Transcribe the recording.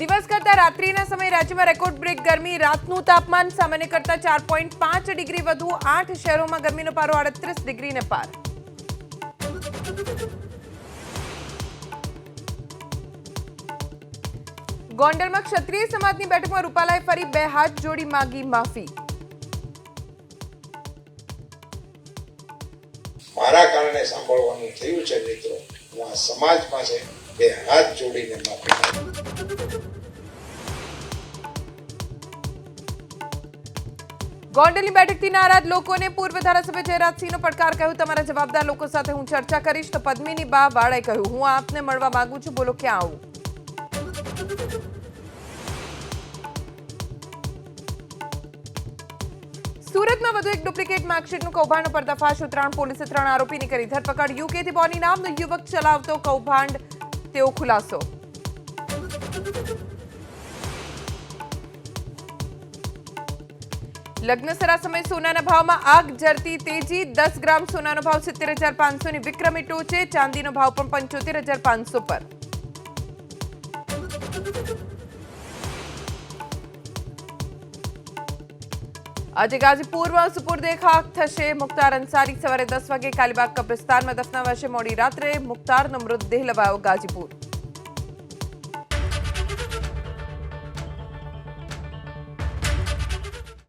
દિવસ કરતા રાત્રિના સમયે રાજ્યમાં રેકોર્ડ બ્રેક ગરમી, રાતનું તાપમાન સામાન્ય કરતા ચાર પોઈન્ટ પાંચ ડિગ્રી વધુ, આઠ શહેરોમાં ગરમીનો પારો આડત્રીસ ડિગ્રીને પાર. ગોંડલમાં ક્ષત્રિય સમાજની બેઠકમાં રૂપાલાએ ફરી બે હાથ જોડી માગી માફી. મારા કારણે સાંભળવાનું થયું છે મિત્રો, હું આ સમાજમાં છે. બે હાથ જોડીને માફી. ગોંડલની બેઠકથી નારાજ લોકોને પૂર્વ ધારાસભ્ય જયરાજસિંહનો પડકાર કહ્યું. તમારા જવાબદાર લોકો સાથે હું ચર્ચા કરીશ તો પદ્મિની બા વાળાએ કહ્યું, હું આપને મળવા માંગુ છું, બોલો ક્યાં આવું? સુરતમાં વધુ એક ડુપ્લિકેટ માર્કશીટનું કૌભાંડનો પર્દાફાશ. ઉત્તરાયણ પોલીસે ત્રણ આરોપીની કરી ધરપકડ. યુકેથી બોની નામનો યુવક ચલાવતો કૌભાંડ તેવો ખુલાસો. લગ્નસરા સમય સોનાના ભાવમાં આગ જરતી તેજી, દસ ગ્રામ સોનાનો ભાવ સિત્તેર હજાર પાંચસો ની વિક્રમી ટોચે, ચાંદીનો ભાવ પણ પંચોતેર હજાર પાંચસો પર. આજે ગાજીપુરમાં સુપુર્દે ખાક થશે. મુખ્તાર અંસારી સવારે દસ વાગે કાલીબાગ કબ્રિસ્તાનમાં દફનાવાશે મોડી રાત્રે. મુખ્તારનો મૃતદેહ લવાયો ગાજીપુર